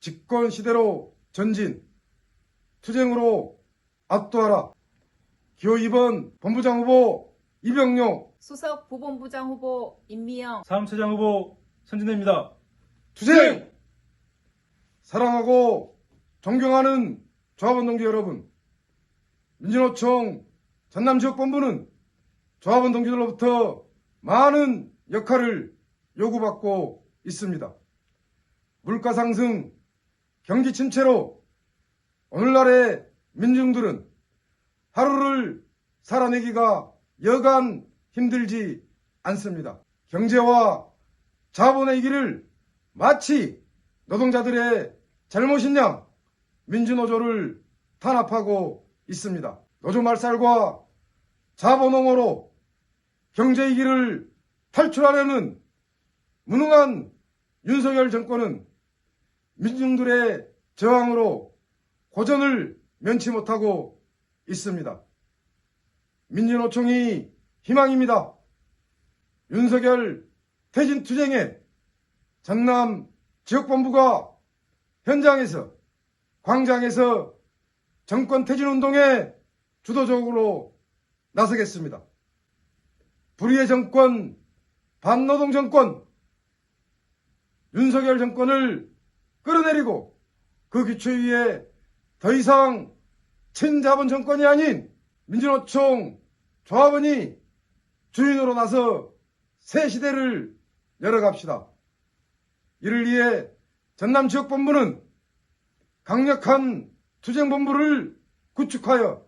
집권 시대로 전진, 투쟁으로 압도하라. 기호 2번 본부장 후보 이병용 수석 부본부장 후보 임미영, 사무처장 후보 선진혜입니다. 투쟁! 사랑하고 존경하는 조합원 동지 여러분, 민주노총 전남지역본부는 조합원 동지들로부터 많은 역할을 요구받고 있습니다. 물가 상승, 경기 침체로 오늘날의 민중들은 하루를 살아내기가 여간 힘들지 않습니다. 경제와 자본의 길을 마치 노동자들의 잘못인 양 민주노조를 탄압하고 있습니다. 노조 말살과 자본옹호로 경제의 길을 탈출하려는 무능한 윤석열 정권은 민중들의 저항으로 고전을 면치 못하고 있습니다. 민주노총이 희망입니다. 윤석열 퇴진 투쟁에 전남 지역본부가 현장에서 광장에서 정권 퇴진 운동에 주도적으로 나서겠습니다. 불의의 정권, 반노동 정권, 윤석열 정권을 끌어내리고 그 기초 위에 더 이상 친자본 정권이 아닌 민주노총 조합원이 주인으로 나서 새 시대를 열어갑시다. 이를 위해 전남 지역본부는 강력한 투쟁본부를 구축하여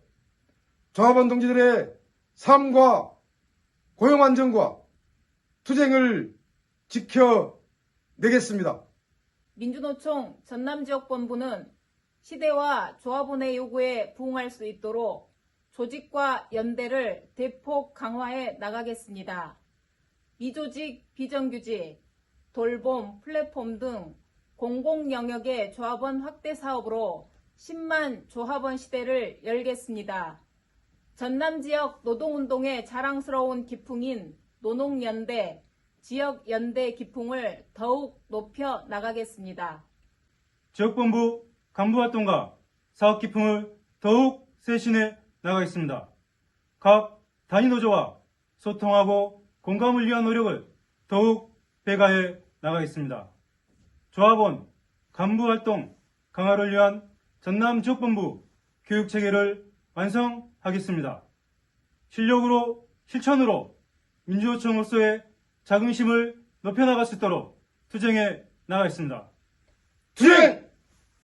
조합원 동지들의 삶과 고용 안정과 투쟁을 지켜내겠습니다. 민주노총 전남지역본부는 시대와 조합원의 요구에 부응할 수 있도록 조직과 연대를 대폭 강화해 나가겠습니다. 비조직, 비정규직, 돌봄, 플랫폼 등 공공 영역의 조합원 확대 사업으로 10만 조합원 시대를 열겠습니다. 전남 지역 노동운동의 자랑스러운 기풍인 노농연대, 지역 연대 기풍을 더욱 높여 나가겠습니다. 지역본부 간부활동과 사업 기풍을 더욱 쇄신해 나가겠습니다. 각 단위 노조와 소통하고 공감을 위한 노력을 더욱 배가해 나가겠습니다. 조합원, 간부활동 강화를 위한 전남 지역본부 교육체계를 완성하겠습니다. 실력으로 실천으로 민주노총으로서의 자긍심을 높여나갈 수 있도록 투쟁해 나가겠습니다. 투쟁!